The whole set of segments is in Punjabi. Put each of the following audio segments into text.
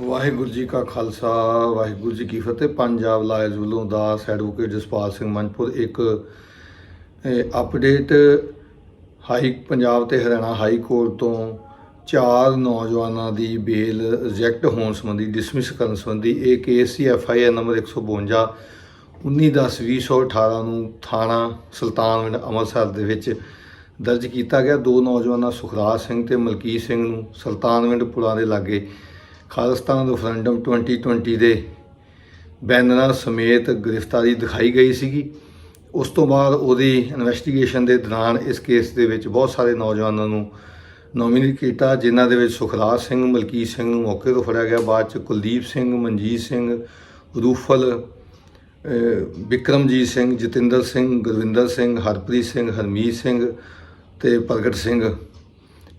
ਵਾਹਿਗੁਰੂ ਜੀ ਕਾ ਖਾਲਸਾ, ਵਾਹਿਗੁਰੂ ਜੀ ਕੀ ਫਤਿਹ। ਪੰਜਾਬ ਲਾਇਲਜ਼ ਵੱਲੋਂ ਦਾਸ ਐਡਵੋਕੇਟ ਜਸਪਾਲ ਸਿੰਘ ਮੰਚਪੁਰ ਇੱਕ ਅਪਡੇਟ ਹਾਈ ਪੰਜਾਬ ਤੇ ਹਰਿਆਣਾ ਹਾਈ ਕੋਰਟ ਤੋਂ ਚਾਰ ਨੌਜਵਾਨਾਂ ਦੀ ਬੇਲ ਰਿਜੈਕਟ ਹੋਣ ਸੰਬੰਧੀ ਡਿਸਮਿਸ ਕਰਨ ਸੰਬੰਧੀ ਇਹ ਕੇਸ ਸੀ ਐਫ ਆਈ ਆਰ ਨੰਬਰ 152 19/10/2018 ਨੂੰ ਥਾਣਾ ਸੁਲਤਾਨਵਿੰਡ ਅੰਮ੍ਰਿਤਸਰ ਦੇ ਵਿੱਚ ਦਰਜ ਕੀਤਾ ਗਿਆ। ਦੋ ਨੌਜਵਾਨਾਂ ਸੁਖਰਾਜ ਸਿੰਘ ਤੇ ਮਲਕੀਤ ਸਿੰਘ ਨੂੰ ਸੁਲਤਾਨਵਿੰਡ ਪੁਲਾਂ ਦੇ ਲਾਗੇ ਖਾਲਿਸਤਾਨ ਰੈਫਰੈਂਡਮ 2020 ਦੇ ਬੈਨਰਾਂ ਸਮੇਤ ਗ੍ਰਿਫਤਾਰੀ ਦਿਖਾਈ ਗਈ ਸੀਗੀ। ਉਸ ਤੋਂ ਬਾਅਦ ਉਹਦੀ ਇਨਵੈਸਟੀਗੇਸ਼ਨ ਦੇ ਦੌਰਾਨ ਇਸ ਕੇਸ ਦੇ ਵਿੱਚ ਬਹੁਤ ਸਾਰੇ ਨੌਜਵਾਨਾਂ ਨੂੰ ਨੋਮੀਨੇਟ ਕੀਤਾ, ਜਿਨ੍ਹਾਂ ਦੇ ਵਿੱਚ ਸੁਖਰਾਜ ਸਿੰਘ, ਮਲਕੀਤ ਸਿੰਘ ਨੂੰ ਮੌਕੇ ਤੋਂ ਫੜਿਆ ਗਿਆ। ਬਾਅਦ ਚ ਕੁਲਦੀਪ ਸਿੰਘ, ਮਨਜੀਤ ਸਿੰਘ, ਰੂਫਲ, ਅਹ ਵਿਕਰਮਜੀਤ ਸਿੰਘ, ਜਤਿੰਦਰ ਸਿੰਘ, ਗੁਰਵਿੰਦਰ ਸਿੰਘ, ਹਰਪ੍ਰੀਤ ਸਿੰਘ, ਹਰਮੀਤ ਸਿੰਘ ਤੇ ਪ੍ਰਗਟ ਸਿੰਘ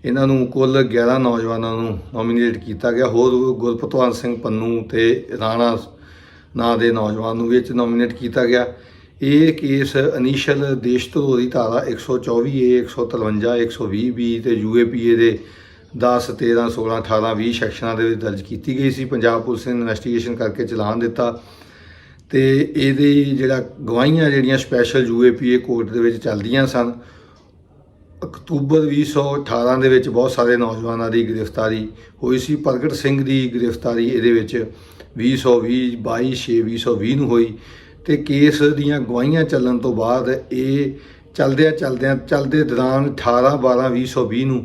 ਇਹਨਾਂ ਨੂੰ ਕੁੱਲ 11 ਨੌਜਵਾਨਾਂ ਨੂੰ ਨੋਮੀਨੇਟ ਕੀਤਾ ਗਿਆ। ਹੋਰ ਗੁਰਪਤਵੰਤ ਸਿੰਘ ਪੰਨੂ ਤੇ ਰਾਣਾ ਨਾਂ ਦੇ ਨੌਜਵਾਨ ਨੂੰ ਵਿੱਚ ਨੋਮੀਨੇਟ ਕੀਤਾ ਗਿਆ। ਇਹ ਕੇਸ ਇਨੀਸ਼ੀਅਲ ਦੇਸ਼ ਧਰੋਹੀ ਧਾਰਾ 124 ਏ 153 120 ਬੀ ਤੇ ਯੂਏਪੀਏ ਦੇ 10 13 16 18 20 ਸੈਕਸ਼ਨਾਂ ਦੇ ਵਿੱਚ ਦਰਜ ਕੀਤੀ ਗਈ ਸੀ। ਪੰਜਾਬ ਪੁਲਿਸ ਨੇ ਇਨਵੈਸਟੀਗੇਸ਼ਨ ਕਰਕੇ ਚਲਾਨ ਦਿੱਤਾ ਤੇ ਇਹਦੇ ਜਿਹੜਾ ਗਵਾਹੀਆਂ ਜਿਹੜੀਆਂ ਸਪੈਸ਼ਲ ਯੂਏਪੀਏ ਕੋਰਟ ਦੇ ਵਿੱਚ ਚੱਲਦੀਆਂ ਸਨ ਅਕਤੂਬਰ 2018 ਦੇ ਵਿੱਚ ਬਹੁਤ ਸਾਰੇ ਨੌਜਵਾਨਾਂ ਦੀ ਗ੍ਰਿਫਤਾਰੀ ਹੋਈ ਸੀ। ਪ੍ਰਗਟ ਸਿੰਘ ਦੀ ਗ੍ਰਿਫਤਾਰੀ ਇਹਦੇ ਵਿੱਚ 2020 22 6 2020 ਨੂੰ ਹੋਈ ਤੇ ਕੇਸ ਦੀਆਂ ਗਵਾਹੀਆਂ ਚੱਲਣ ਤੋਂ ਬਾਅਦ ਇਹ ਚਲਦਿਆਂ ਚਲਦਿਆਂ, ਚਲਦੇ ਦੌਰਾਨ 18 12 2020 ਨੂੰ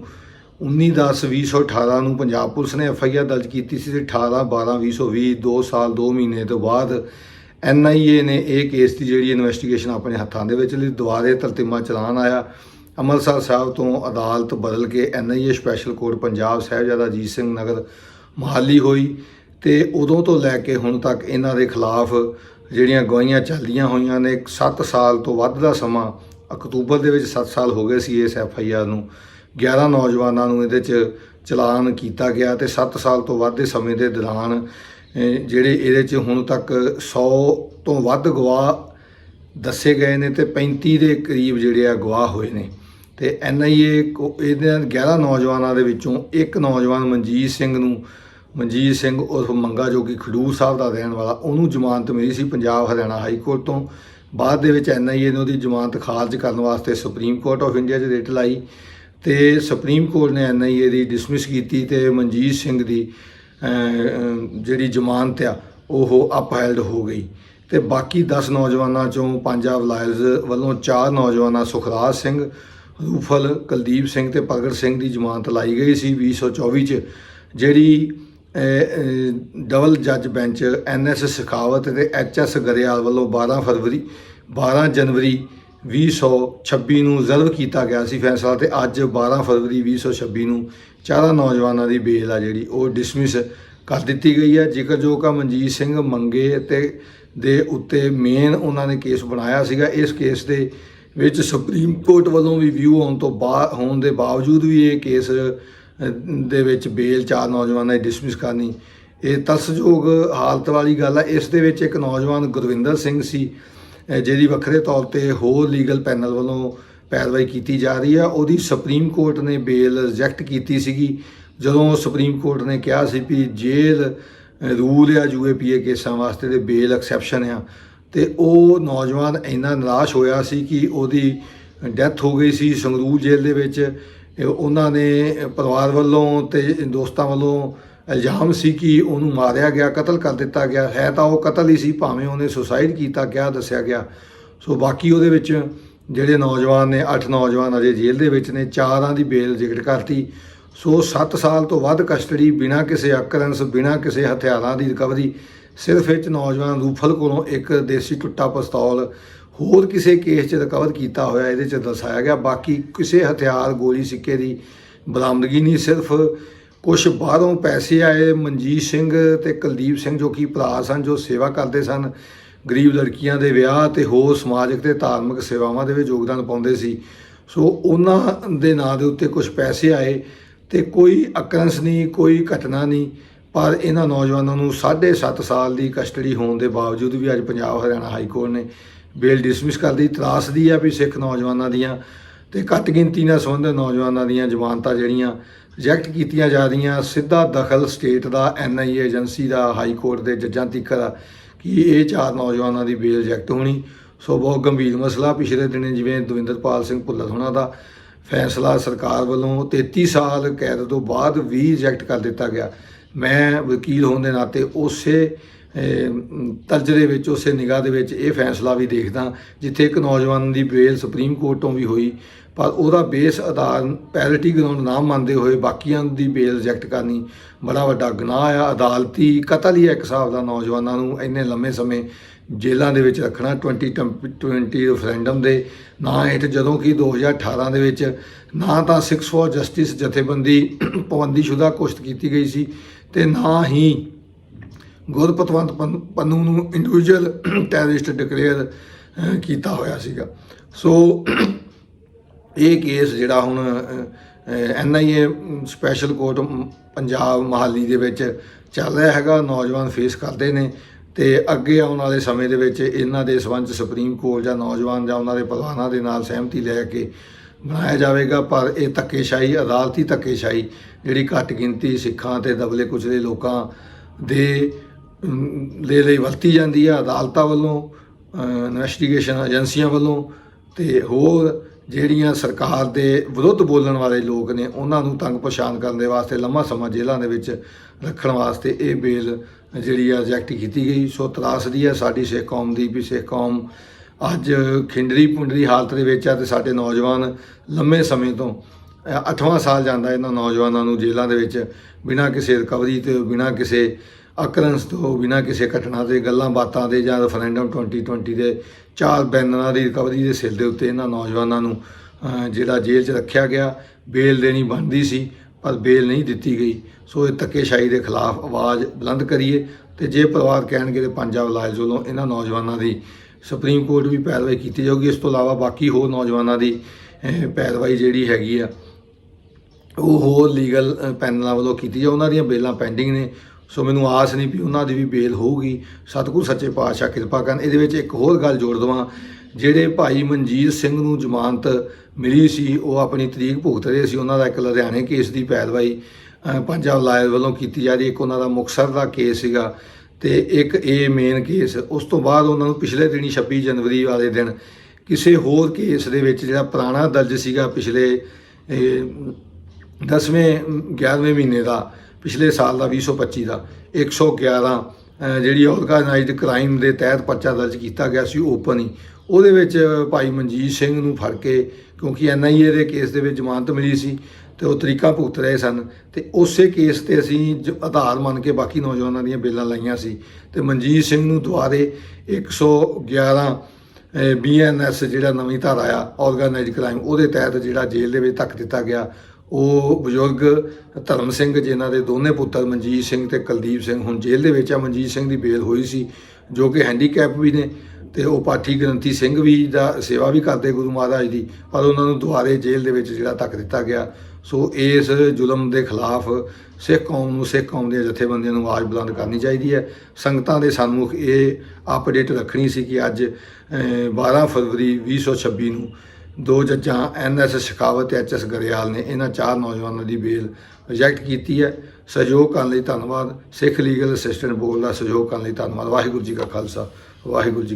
19 10 2018 ਨੂੰ ਪੰਜਾਬ ਪੁਲਿਸ ਨੇ ਐਫ ਆਈ ਆਰ ਦਰਜ ਕੀਤੀ ਸੀ ਤੇ 18 12 2020 2 ਸਾਲ 2 ਮਹੀਨੇ ਤੋਂ ਬਾਅਦ ਐਨ ਆਈ ਏ ਨੇ ਇਹ ਕੇਸ ਦੀ ਜਿਹੜੀ ਇਨਵੈਸਟੀਗੇਸ਼ਨ ਆਪਣੇ ਹੱਥਾਂ ਦੇ ਵਿੱਚ ਲਈ ਦੁਬਾਰੇ ਤਰਤੀਮਾ ਚਲਾਨ ਆਇਆ। ਅੰਮ੍ਰਿਤਸਰ ਸਾਹਿਬ ਤੋਂ ਅਦਾਲਤ ਬਦਲ ਕੇ N I A special court Punjab Sahibzada Ajit Singh Nagar Mohali ਹੋਈ ਤੇ ਉਦੋਂ ਤੋਂ ਲੈ ਕੇ ਹੁਣ ਤੱਕ ਇਹਨਾਂ ਦੇ ਖਿਲਾਫ ਜਿਹੜੀਆਂ ਗਵਾਹੀਆਂ ਚੱਲਦੀਆਂ ਹੋਈਆਂ ਨੇ 7 ਸਾਲ ਤੋਂ ਵੱਧ ਦਾ ਸਮਾਂ ਅਕਤੂਬਰ ਦੇ ਵਿੱਚ 7 ਸਾਲ ਹੋ ਗਏ ਸੀ ਇਸ ਐਫ ਆਈ ਆਰ ਨੂੰ। 11 ਨੌਜਵਾਨਾਂ ਨੂੰ ਇਹਦੇ 'ਚ ਚਲਾਨ ਕੀਤਾ ਗਿਆ ਤੇ 7 ਸਾਲ ਤੋਂ ਵੱਧ ਦੇ ਸਮੇਂ ਦੇ ਦੌਰਾਨ ਜਿਹੜੇ ਇਹਦੇ 'ਚ ਹੁਣ ਤੱਕ 100 ਤੋਂ ਵੱਧ ਗਵਾਹ ਦੱਸੇ ਗਏ ਨੇ ਤੇ 35 ਦੇ ਕਰੀਬ ਜਿਹੜੇ ਆ ਗਵਾਹ ਹੋਏ ਨੇ। ਤੇ ਐਨ ਆਈ ਏ ਇਹਦੇ 11 ਨੌਜਵਾਨਾਂ ਦੇ ਵਿੱਚੋਂ ਇੱਕ ਨੌਜਵਾਨ ਮਨਜੀਤ ਸਿੰਘ ਨੂੰ, ਮਨਜੀਤ ਸਿੰਘ ਉਰਫ ਮੰਗਾ ਜੋ ਕਿ ਖਡੂਰ ਸਾਹਿਬ ਦਾ ਰਹਿਣ ਵਾਲਾ, ਉਹਨੂੰ ਜ਼ਮਾਨਤ ਮਿਲੀ ਸੀ ਪੰਜਾਬ ਹਰਿਆਣਾ ਹਾਈ ਕੋਰਟ ਤੋਂ। ਬਾਅਦ ਦੇ ਵਿੱਚ ਐਨ ਆਈ ਏ ਨੇ ਉਹਦੀ ਜ਼ਮਾਨਤ ਖਾਰਜ ਕਰਨ ਵਾਸਤੇ ਸੁਪਰੀਮ ਕੋਰਟ ਆਫ ਇੰਡੀਆ 'ਚ ਰਿਟ ਲਾਈ ਤੇ ਸੁਪਰੀਮ ਕੋਰਟ ਨੇ ਐਨ ਆਈ ਏ ਦੀ ਡਿਸਮਿਸ ਕੀਤੀ ਤੇ ਮਨਜੀਤ ਸਿੰਘ ਦੀ ਜਿਹੜੀ ਜ਼ਮਾਨਤ ਆ, ਉਹ ਅਪਹੈਲਡ ਹੋ ਗਈ। ਤੇ ਬਾਕੀ 10 ਨੌਜਵਾਨਾਂ ਚੋਂ ਪੰਜਾਬ ਲਾਇਰਸ ਵੱਲੋਂ ਚਾਰ ਨੌਜਵਾਨਾਂ ਸੁਖਰਾਜ ਸਿੰਘ ਰੂਫਲ ਕੁਲਦੀਪ ਸਿੰਘ ਤੇ ਪ੍ਰਗਟ ਸਿੰਘ ਦੀ ਜ਼ਮਾਨਤ ਲਾਈ ਗਈ ਸੀ 2024 ਚ, ਜਿਹੜੀ ਡਬਲ ਜੱਜ ਬੈਂਚ ਐਨਐਸ ਸਖਾਵਤ ਤੇ ਐਚਐਸ ਗਰੇਵਾਲ ਵੱਲੋਂ 12 ਫਰਵਰੀ 12 ਜਨਵਰੀ 2026 ਨੂੰ ਰਿਜ਼ਰਵ ਕੀਤਾ ਗਿਆ ਸੀ ਫੈਸਲਾ ਤੇ ਅੱਜ 12 ਫਰਵਰੀ 2026 ਨੂੰ ਚਾਰਾਂ ਨੌਜਵਾਨਾਂ ਦੀ ਬੇਲ ਆ ਜਿਹੜੀ, ਉਹ ਡਿਸਮਿਸ ਕਰ ਦਿੱਤੀ ਗਈ ਹੈ। ਜ਼ਿਕਰਯੋਗ ਆ ਮਨਜੀਤ ਸਿੰਘ ਮੰਗੇ ਤੇ, ਦੇ ਉੱਤੇ ਮੇਨ ਉਹਨਾਂ ਨੇ ਕੇਸ ਬਣਾਇਆ ਸੀਗਾ। ਇਸ ਕੇਸ ਦੇ ਵਿੱਚ ਸੁਪਰੀਮ ਕੋਰਟ ਵੱਲੋਂ ਵੀ ਵਿਊ ਆਉਣ ਤੋਂ ਬਾਅਦ ਹੋਣ ਦੇ ਬਾਵਜੂਦ ਵੀ ਇਹ ਕੇਸ ਦੇ ਵਿੱਚ ਬੇਲ ਚਾਰ ਨੌਜਵਾਨਾਂ ਦੀ ਡਿਸਮਿਸ ਕਰਨੀ, ਇਹ ਤਰਸਯੋਗ ਹਾਲਤ ਵਾਲੀ ਗੱਲ ਹੈ ਇਸ ਦੇ ਵਿੱਚ ਇੱਕ ਨੌਜਵਾਨ ਗੁਰਵਿੰਦਰ ਸਿੰਘ ਸੀ ਜਿਹਦੀ ਵੱਖਰੇ ਤੌਰ ਤੇ ਹੋਰ ਲੀਗਲ ਪੈਨਲ ਵੱਲੋਂ ਪੈਰਵਾਈ ਕੀਤੀ ਜਾ ਰਹੀ ਹੈ ਉਹਦੀ ਸੁਪਰੀਮ ਕੋਰਟ ਨੇ ਬੇਲ ਰਿਜੈਕਟ ਕੀਤੀ ਸੀਗੀ। ਜਦੋਂ ਸੁਪਰੀਮ ਕੋਰਟ ਨੇ ਕਿਹਾ ਸੀ ਵੀ ਜੇਲ੍ਹ ਰੂਲ ਆ ਯੂਏਪੀਏ ਕੇਸਾਂ ਵਾਸਤੇ ਤੇ ਬੇਲ ਐਕਸੈਪਸ਼ਨ ਆ ਤੇ ਉਹ ਨੌਜਵਾਨ ਇੰਨਾ ਨਿਰਾਸ਼ ਹੋਇਆ ਸੀ ਕਿ ਉਹਦੀ ਡੈਥ ਹੋ ਗਈ ਸੀ ਸੰਗਰੂਰ ਜੇਲ੍ਹ ਦੇ ਵਿੱਚ। ਉਹਨਾਂ ਨੇ ਪਰਿਵਾਰ ਵੱਲੋਂ ਤੇ ਦੋਸਤਾਂ ਵੱਲੋਂ ਇਲਜ਼ਾਮ ਸੀ ਕਿ ਉਹਨੂੰ ਮਾਰਿਆ ਗਿਆ, ਕਤਲ ਕਰ ਦਿੱਤਾ ਗਿਆ। ਹੈ ਤਾਂ ਉਹ ਕਤਲ ਹੀ ਸੀ, ਭਾਵੇਂ ਉਹਨੇ ਸੁਸਾਈਡ ਕੀਤਾ ਗਿਆ ਦੱਸਿਆ ਗਿਆ। ਸੋ ਬਾਕੀ ਉਹਦੇ ਵਿੱਚ ਜਿਹੜੇ ਨੌਜਵਾਨ ਨੇ 8 ਨੌਜਵਾਨ ਅਜੇ ਜੇਲ੍ਹ ਦੇ ਵਿੱਚ ਨੇ, ਚਾਰਾਂ ਦੀ ਬੇਲ ਜ਼ਿਕਰ ਕਰਤੀ। ਸੋ 7 ਸਾਲ ਤੋਂ ਵੱਧ ਕਸਟਡੀ, ਬਿਨਾਂ ਕਿਸੇ ਅਕਰੈਂਸ ਬਿਨਾਂ ਕਿਸੇ ਹਥਿਆਰਾਂ ਦੀ ਰਿਕਵਰੀ ਸਿਰਫ ਇੱਕ ਨੌਜਵਾਨ ਰੂਫਲ ਕੋਲੋਂ ਇੱਕ ਦੇਸੀ ਟੁੱਟਾ ਪਿਸਤੌਲ ਹੋਰ ਕਿਸੇ ਕੇਸ 'ਚ ਰਿਕਵਰ ਕੀਤਾ ਹੋਇਆ, ਇਹਦੇ 'ਚ ਦਰਸਾਇਆ ਗਿਆ। ਬਾਕੀ ਕਿਸੇ ਹਥਿਆਰ ਗੋਲੀ ਸਿੱਕੇ ਦੀ ਬਰਾਮਦਗੀ ਨਹੀਂ, ਸਿਰਫ ਕੁਝ ਬਾਹਰੋਂ ਪੈਸੇ ਆਏ ਮਨਜੀਤ ਸਿੰਘ ਤੇ ਕੁਲਦੀਪ ਸਿੰਘ, ਜੋ ਕਿ ਭਰਾ ਸਨ, ਜੋ ਸੇਵਾ ਕਰਦੇ ਸਨ ਗਰੀਬ ਲੜਕੀਆਂ ਦੇ ਵਿਆਹ ਤੇ ਹੋਰ ਸਮਾਜਿਕ ਤੇ ਧਾਰਮਿਕ ਸੇਵਾਵਾਂ ਦੇ ਵਿੱਚ ਯੋਗਦਾਨ ਪਾਉਂਦੇ ਸੀ। ਸੋ ਉਹਨਾਂ ਦੇ ਨਾਂ ਦੇ ਉੱਤੇ ਕੁਝ ਪੈਸੇ ਆਏ ਤੇ ਕੋਈ ਅਕਰੈਂਸ ਨਹੀਂ, ਕੋਈ ਘਟਨਾ ਨਹੀਂ। ਪਰ ਇਹਨਾਂ ਨੌਜਵਾਨਾਂ ਨੂੰ 7.5 ਸਾਲ ਦੀ ਕਸਟਡੀ ਹੋਣ ਦੇ ਬਾਵਜੂਦ ਵੀ ਅੱਜ ਪੰਜਾਬ ਹਰਿਆਣਾ ਹਾਈ ਕੋਰਟ ਨੇ ਬੇਲ ਡਿਸਮਿਸ ਕਰ ਦਿੱਤੀ ਤਰਾਸਦੀ ਆ ਵੀ ਸਿੱਖ ਨੌਜਵਾਨਾਂ ਦੀਆਂ ਤੇ ਘੱਟ ਗਿਣਤੀ ਨਾਲ ਸੰਬੰਧਿਤ ਨੌਜਵਾਨਾਂ ਦੀਆਂ ਜ਼ਮਾਨਤਾਂ ਜਿਹੜੀਆਂ ਰਿਜੈਕਟ ਕੀਤੀਆਂ ਜਾ ਰਹੀਆਂ। ਸਿੱਧਾ ਦਖਲ ਸਟੇਟ ਦਾ ਐਨਆਈਏ ਏਜੰਸੀ ਦਾ ਹਾਈ ਕੋਰਟ ਦੇ ਜੱਜਾਂ ਤੀਕਰ ਆ ਕਿ ਇਹ ਚਾਰ ਨੌਜਵਾਨਾਂ ਦੀ ਬੇਲ ਰਿਜੈਕਟ ਹੋਣੀ। ਸੋ ਬਹੁਤ ਗੰਭੀਰ ਮਸਲਾ ਪਿਛਲੇ ਦਿਨੇ ਜਿਵੇਂ ਦਵਿੰਦਰਪਾਲ ਸਿੰਘ ਭੁੱਲਰ ਹੋਣਾ ਦਾ ਫੈਸਲਾ ਸਰਕਾਰ ਵੱਲੋਂ 33 ਸਾਲ ਕੈਦ ਤੋਂ ਬਾਅਦ ਵੀ ਰਿਜੈਕਟ ਕਰ ਦਿੱਤਾ ਗਿਆ। ਮੈਂ ਵਕੀਲ ਹੋਣ ਦੇ ਨਾਤੇ ਉਸੇ ਅਮ, ਤਰਜ ਦੇ ਵਿੱਚ ਉਸੇ ਨਿਗਾਹ ਦੇ ਵਿੱਚ ਇਹ ਫੈਸਲਾ ਵੀ ਦੇਖਦਾ ਜਿੱਥੇ ਇੱਕ ਨੌਜਵਾਨ ਦੀ ਬੇਲ ਸੁਪਰੀਮ ਕੋਰਟ ਤੋਂ ਵੀ ਹੋਈ ਪਰ ਉਹਦਾ ਬੇਸ ਆਧਾਰ ਪੈਰਿਟੀ ਗਰਾਊਂਡ ਨਾ ਮੰਨਦੇ ਹੋਏ ਬਾਕੀਆਂ ਦੀ ਬੇਲ ਰਿਜੈਕਟ ਕਰਨੀ ਬੜਾ ਵੱਡਾ ਗੁਨਾਹ ਆ। ਅਦਾਲਤੀ ਕਤਲ ਹੀ ਹੈ ਇੱਕ ਹਿਸਾਬ ਦਾ ਨੌਜਵਾਨਾਂ ਨੂੰ ਇੰਨੇ ਲੰਮੇ ਸਮੇਂ ਜੇਲ੍ਹਾਂ ਦੇ ਵਿੱਚ ਰੱਖਣਾ 2020 ਰੈਫਰੈਂਡਮ ਦੇ ਨਾ ਹੇਠ ਜਦੋਂ ਕਿ 2018 ਦੇ ਵਿੱਚ ਨਾ ਤਾਂ ਸਿਕਸ ਫॉर ਜਸਟਿਸ ਜਥੇਬੰਦੀ ਪਾਬੰਦੀਸ਼ੁਦਾ ਘੋਸ਼ਿਤ ਕੀਤੀ ਗਈ ਸੀ ਤੇ ਨਾ ਹੀ ਗੁਰਪਤਵੰਤ ਪੰਨੂ ਨੂੰ ਇੰਡੀਵਿਜੂਅਲ ਟੈਰਰਿਸਟ ਡਿਕਲੇਅਰ ਕੀਤਾ ਹੋਇਆ ਸੀਗਾ। ਸੋ ਇਹ ਕੇਸ ਜਿਹੜਾ ਹੁਣ NIA special court Punjab Mohali ਦੇ ਵਿੱਚ ਚੱਲ ਰਿਹਾ ਹੈਗਾ, ਨੌਜਵਾਨ ਫੇਸ ਕਰਦੇ ਨੇ ਤੇ ਅੱਗੇ ਆਉਣ ਵਾਲੇ ਸਮੇਂ ਦੇ ਵਿੱਚ ਇਹਨਾਂ ਦੇ ਸਬੰਧ ਸੁਪਰੀਮ ਕੋਰਟ ਜਾਂ ਨੌਜਵਾਨ ਜਾਂ ਉਹਨਾਂ ਦੇ ਪਰਿਵਾਰਾਂ ਦੇ ਨਾਲ ਸਹਿਮਤੀ ਲੈ ਕੇ ਬਣਾਇਆ ਜਾਵੇਗਾ, ਪਰ ਇਹ ਧੱਕੇਸ਼ਾਹੀ, ਅਦਾਲਤੀ ਧੱਕੇਸ਼ਾਹੀ ਜਿਹੜੀ ਘੱਟ ਗਿਣਤੀ ਸਿੱਖਾਂ ਤੇ ਦਬਲੇ ਕੁਚਲੇ ਲੋਕਾਂ ਦੇ ਦੇ ਲਈ ਵਰਤੀ ਜਾਂਦੀ ਹੈ ਅਦਾਲਤਾਂ ਵੱਲੋਂ ਇਨਵੈਸਟੀਗੇਸ਼ਨ ਏਜੰਸੀਆਂ ਵੱਲੋਂ ਤੇ ਹੋਰ ਜਿਹੜੀਆਂ ਸਰਕਾਰ ਦੇ ਵਿਰੁੱਧ ਬੋਲਣ ਵਾਲੇ ਲੋਕ ਨੇ, ਉਹਨਾਂ ਨੂੰ ਤੰਗ ਪਛਾਣ ਕਰਨ ਦੇ ਵਾਸਤੇ ਲੰਮਾ ਸਮਾਂ ਜੇਲ੍ਹਾਂ ਦੇ ਵਿੱਚ ਰੱਖਣ ਵਾਸਤੇ ਇਹ ਬੇਲ ਜਿਹੜੀ ਆ ਰਿਜੈਕਟ ਕੀਤੀ ਗਈ। ਸੋ ਤਰਾਸਦੀ ਹੈ ਸਾਡੀ ਸਿੱਖ ਕੌਮ ਦੀ ਵੀ ਸਿੱਖ ਕੌਮ ਅੱਜ ਖਿੰਡਰੀ ਪੁੰਡਰੀ ਹਾਲਤ ਦੇ ਵਿੱਚ ਆ ਤੇ ਸਾਡੇ ਨੌਜਵਾਨ ਲੰਮੇ ਸਮੇਂ ਤੋਂ ਅ, ਅੱਠਵਾਂ ਸਾਲ ਜਾਂਦਾ ਇਹਨਾਂ ਨੌਜਵਾਨਾਂ ਨੂੰ ਜੇਲ੍ਹਾਂ ਦੇ ਵਿੱਚ ਬਿਨਾਂ ਕਿਸੇ ਰਿਕਵਰੀ ਤੇ ਬਿਨਾਂ ਕਿਸੇ ਅਕਰੰਸ ਤੋਂ ਬਿਨਾਂ ਕਿਸੇ ਘਟਨਾ ਦੇ ਗੱਲਾਂ ਬਾਤਾਂ ਦੇ ਜਾਂ ਰੈਫਰੈਂਡਮ 2020 ਦੇ ਚਾਰ ਬੈਨਰਾਂ ਦੀ ਰਿਕਵਰੀ ਦੇ ਸਿਰ ਦੇ ਉੱਤੇ ਇਹਨਾਂ ਨੌਜਵਾਨਾਂ ਨੂੰ ਜਿਹੜਾ ਜੇਲ੍ਹ 'ਚ ਰੱਖਿਆ ਗਿਆ ਬੇਲ ਦੇਣੀ ਬਣਦੀ ਸੀ ਪਰ ਬੇਲ ਨਹੀਂ ਦਿੱਤੀ ਗਈ। ਸੋ ਇਹ ਧੱਕੇਸ਼ਾਹੀ ਦੇ ਖਿਲਾਫ ਆਵਾਜ਼ ਬੁਲੰਦ ਕਰੀਏ ਤੇ ਜੇ ਪਰਿਵਾਰ ਕਹਿਣਗੇ ਤੇ ਪੰਜਾਬ ਲਾਜ ਵੱਲੋਂ ਇਹਨਾਂ ਨੌਜਵਾਨਾਂ ਦੀ ਸੁਪਰੀਮ ਕੋਰਟ ਵੀ ਪੈਰਵਾਈ ਕੀਤੀ ਜਾਊਗੀ। ਇਸ ਤੋਂ ਇਲਾਵਾ ਬਾਕੀ ਹੋਰ ਨੌਜਵਾਨਾਂ ਦੀ ਪੈਰਵਾਈ ਜਿਹੜੀ ਹੈਗੀ ਆ, ਉਹ ਹੋਰ ਲੀਗਲ ਪੈਨਲਾਂ ਵੱਲੋਂ ਕੀਤੀ ਜਾ ਉਹਨਾਂ ਦੀਆਂ ਬੇਲਾਂ ਪੈਂਡਿੰਗ ਨੇ। ਸੋ ਮੈਨੂੰ ਆਸ ਨਹੀਂ ਵੀ ਉਹਨਾਂ ਦੀ ਵੀ ਬੇਲ ਹੋਊਗੀ। ਸਤਿਗੁਰ ਸੱਚੇ ਪਾਤਸ਼ਾਹ ਕਿਰਪਾ ਕਰਨ। ਇਹਦੇ ਵਿੱਚ ਇੱਕ ਹੋਰ ਗੱਲ ਜੋੜ ਦਵਾਂ। ਜਿਹੜੇ ਭਾਈ ਮਨਜੀਤ ਸਿੰਘ ਨੂੰ ਜ਼ਮਾਨਤ ਮਿਲੀ ਸੀ, ਉਹ ਆਪਣੀ ਤਰੀਕ ਭੁਗਤ ਰਹੇ ਸੀ। ਉਹਨਾਂ ਦਾ ਇੱਕ ਲੁਧਿਆਣੇ ਕੇਸ ਦੀ ਪੈਰਵਾਈ ਪੰਜਾਬ ਲਾਇਰ ਵੱਲੋਂ ਕੀਤੀ ਜਾ ਰਹੀ। ਇੱਕ ਉਹਨਾਂ ਦਾ ਮੁਕਸਰ ਦਾ ਕੇਸ ਸੀਗਾ। ਤੇ ਇੱਕ ਇਹ ਮੇਨ ਕੇਸ ਉਸ ਤੋਂ ਬਾਅਦ ਉਹਨਾਂ ਨੂੰ ਪਿਛਲੇ ਦਿਨੀ 26 ਜਨਵਰੀ ਵਾਲੇ ਦਿਨ ਕਿਸੇ ਹੋਰ ਕੇਸ ਦੇ ਵਿੱਚ ਜਿਹੜਾ ਪੁਰਾਣਾ ਦਰਜ ਸੀਗਾ ਪਿਛਲੇ ਇਹ, 10ਵੇਂ 11ਵੇਂ ਮਹੀਨੇ ਦਾ ਪਿਛਲੇ ਸਾਲ ਦਾ 2025 ਦਾ 111 ਅਹ ਜਿਹੜੀ ਆਰਗੇਨਾਈਜ਼ਡ ਕ੍ਰਾਈਮ ਦੇ ਤਹਿਤ ਪਰਚਾ ਦਰਜ ਕੀਤਾ ਗਿਆ ਸੀ ਓਪਨ ਹੀ। ਉਹਦੇ ਵਿੱਚ ਭਾਈ ਮਨਜੀਤ ਸਿੰਘ ਨੂੰ ਫੜ ਕੇ ਕਿਉਂਕਿ ਐਨਆਈਏ ਦੇ ਕੇਸ ਦੇ ਵਿੱਚ ਜ਼ਮਾਨਤ ਮਿਲੀ ਸੀ ਤੇ ਉਹ ਤਰੀਕਾ ਭੁਗਤ ਰਹੇ ਸਨ ਤੇ ਉਸੇ ਕੇਸ ਤੇ ਅਸੀਂ ਜ- ਆਧਾਰ ਮੰਨ ਕੇ ਬਾਕੀ ਨੌਜਵਾਨਾਂ ਦੀਆਂ ਬੇਲਾਂ ਲਾਈਆਂ ਸੀ ਤੇ ਮਨਜੀਤ ਸਿੰਘ ਨੂੰ ਦੁਆਰੇ 111 ਬੀਐਨਐਸ ਜਿਹੜਾ ਨਵੀਂ ਧਾਰਾ ਆ ਆਰਗੇਨਾਈਜ਼ਡ ਕ੍ਰਾਈਮ ਉਹਦੇ ਤਹਿਤ ਜਿਹੜਾ ਜੇਲ੍ਹ ਦੇ ਵਿੱਚ ਧੱਕ ਦਿੱਤਾ ਗਿਆ। ਉਹ ਬਜ਼ੁਰਗ ਧਰਮ ਸਿੰਘ ਜਿਨ੍ਹਾਂ ਦੇ ਦੋਨੇ ਪੁੱਤਰ ਮਨਜੀਤ ਸਿੰਘ ਤੇ ਕੁਲਦੀਪ ਸਿੰਘ ਹੁਣ ਜੇਲ੍ਹ ਦੇ ਵਿੱਚ ਆ, ਮਨਜੀਤ ਸਿੰਘ ਦੀ ਬੇਲ ਹੋਈ ਸੀ, ਜੋ ਕਿ ਹੈਂਡੀਕੈਪ ਵੀ ਨੇ। ਤੇ ਉਹ ਪਾਠੀ ਗ੍ਰੰਥੀ ਸਿੰਘ ਵੀ ਦਾ ਸੇਵਾ ਵੀ ਕਰਦੇ ਗੁਰੂ ਮਹਾਰਾਜ ਦੀ ਪਰ ਉਹਨਾਂ ਨੂੰ ਦੁਆਰੇ ਜੇਲ੍ਹ ਦੇ ਵਿੱਚ ਜਿਹੜਾ ਧੱਕ ਦਿੱਤਾ ਗਿਆ। ਸੋ ਇਸ ਜ਼ੁਲਮ ਦੇ ਖਿਲਾਫ ਸਿੱਖ ਕੌਮ ਨੂੰ ਸਿੱਖ ਕੌਮ ਦੇ ਜਥੇਬੰਦੀਆਂ ਨੂੰ ਆਵਾਜ਼ ਬੁਲੰਦ ਕਰਨੀ ਚਾਹੀਦੀ ਹੈ। ਸੰਗਤਾਂ ਦੇ ਸਨਮੁਖ ਇਹ ਅਪਡੇਟ ਰੱਖਣੀ ਸੀ ਕਿ ਅੱਜ ਅਹ, 12 ਫਰਵਰੀ 2026 ਨੂੰ ਦੋ ਜੱਜਾਂ ਐਨਐਸ ਸ਼ਿਕਾਵਤ ਤੇ ਐਚਐਸ ਗਰੇਵਾਲ ਨੇ ਇਹਨਾਂ ਚਾਰ ਨੌਜਵਾਨਾਂ ਦੀ ਬੇਲ ਰਿਜੈਕਟ ਕੀਤੀ ਹੈ। ਸਹਿਯੋਗ ਕਰਨ ਲਈ ਧੰਨਵਾਦ। ਸਿੱਖ ਲੀਗਲ ਅਸਿਸਟੈਂਟ ਬੋਰਡ ਦਾ ਸਹਿਯੋਗ ਕਰਨ ਲਈ ਧੰਨਵਾਦ। ਵਾਹਿਗੁਰੂ ਜੀ ਕਾ ਖਾਲਸਾ। ਵਾਹਿਗੁਰੂ ਜੀ